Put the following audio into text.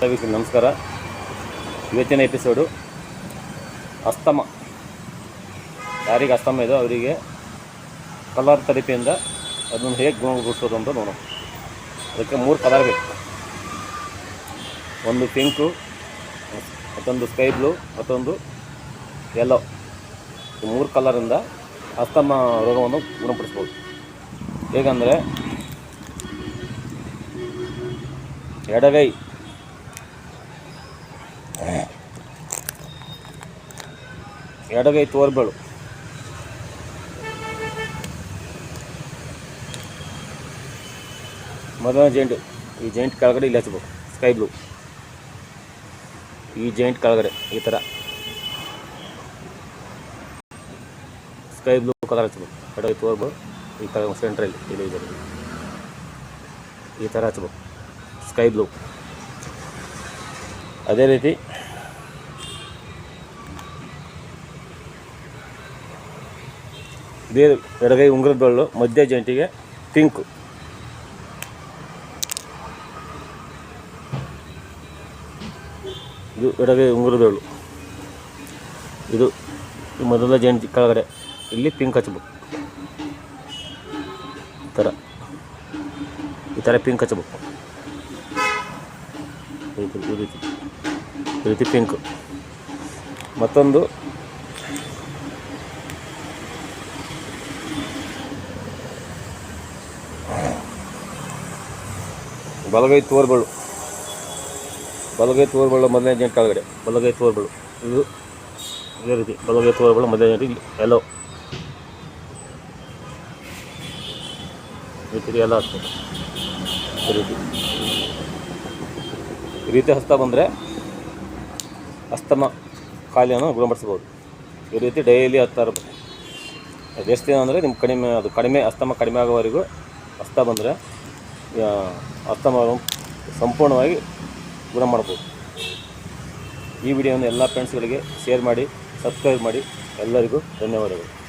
ವೀಕ್ಷಕರಿಗೆ ನಮಸ್ಕಾರ. ಇವತ್ತಿನ ಎಪಿಸೋಡು ಅಸ್ತಮ. ಯಾರಿಗೆ ಅಸ್ತಮ ಇದೋ ಅವರಿಗೆ ಕಲರ್ ಥೆರಪಿಯಿಂದ ಅದನ್ನು ಹೇಗೆ ಗುಣಗೊಳಿಸೋದು ಅಂತ ನೋಡೋಣ. ಅದಕ್ಕೆ ಮೂರು ಕಲರ್ ಬೇಕು. ಒಂದು ಪಿಂಕು, ಮತ್ತೊಂದು ಸ್ಕೈ ಬ್ಲೂ, ಮತ್ತೊಂದು ಯೆಲ್ಲೋ ಈ ಮೂರು ಕಲರಿಂದ ಅಸ್ತಮ ರೋಗವನ್ನು ಗುಣಪಡಿಸ್ಬೋದು. ಹೇಗಂದರೆ ಎಡಗೈ ಎಡಗೈ ತೋರ್ಬೇಳು ಮೊದಲನೇ ಜೈಂಟ್ ಈ ಜೈಂಟ್ ಕೆಳಗಡೆ ಇಲ್ಲಿ ಹಚ್ಬೇಕು ಸ್ಕೈ ಬ್ಲೂ ಈ ಜೈಂಟ್ ಕೆಳಗಡೆ, ಈ ಥರ ಸ್ಕೈ ಬ್ಲೂ ಕಲರ್ ಹಚ್ಬೇಕು. ಎಡಗೈ ತೋರ್ಬೇಳು ಈ ಥರ ಸೆಂಟ್ರಲ್ಲಿ ಇಲ್ಲಿ ಇದೆ. ಈ ಥರ ಹಚ್ಬೇಕು ಸ್ಕೈ ಬ್ಲೂ ಅದೇ ರೀತಿ ಇದೇ ಎಡಗೈ ಉಂಗುರ ಬೆಳ್ಳು ಮಧ್ಯ ಜಂಟಿಗೆ ಪಿಂಕು. ಇದು ಎಡಗೈ ಉಂಗುರ ಬೆಳ್ಳು ಇದು ಮೊದಲ ಜಂಟಿ ಕೆಳಗಡೆ. ಇಲ್ಲಿ ಪಿಂಕ್ ಹಚ್ಬೇಕು. ಈ ಥರ ಈ ಥರ ಪಿಂಕ್ ಹಚ್ಬೇಕು. ಈ ರೀತಿ. ಈ ರೀತಿ ಪಿಂಕ್. ಮತ್ತೊಂದು ಬಲಗೈ ತೋರ್ಬಳು. ಬಲಗೈ ತೋರ್ಬಳು ಮೊದಲನೇ ಜಂಟ್ ಕೆಳಗಡೆ. ಬಲಗೈ ತೋರ್ಬಳು. ಇದು ಇದೇ ರೀತಿ ಬಲಗೈ ತೋರ್ಬಳು ಮೊದಲನೇ ಜಂಟ್ ಇಲ್ಲಿ. ಎಲ್ಲೋ ಈ ರೀತಿ ಎಲ್ಲ ಈ ರೀತಿ. ಈ ರೀತಿ ಹಸ್ತಾ ಬಂದರೆ ಅಸ್ತಮ ಖಾಲಿಯನ್ನು ಗುಣಪಡಿಸ್ಬೋದು ಈ ರೀತಿ ಡೈಲಿ ಹತ್ತಾರು ದಿನ ಅಂದರೆ ನಿಮ್ಮ ಕಡಿಮೆ, ಅದು ಕಡಿಮೆ, ಅಸ್ತಮ ಕಡಿಮೆ ಆಗೋವರೆಗೂ ಹಸ್ತ ಬಂದರೆ ಅಸ್ತಮವನ್ನು ಸಂಪೂರ್ಣವಾಗಿ ಗುಣ ಮಾಡ್ಬೋದು. ಈ ವಿಡಿಯೋವನ್ನು ಎಲ್ಲ ಫ್ರೆಂಡ್ಸ್ಗಳಿಗೆ ಶೇರ್ ಮಾಡಿ ಸಬ್ಸ್ಕ್ರೈಬ್ ಮಾಡಿ. ಎಲ್ಲರಿಗೂ ಧನ್ಯವಾದಗಳು.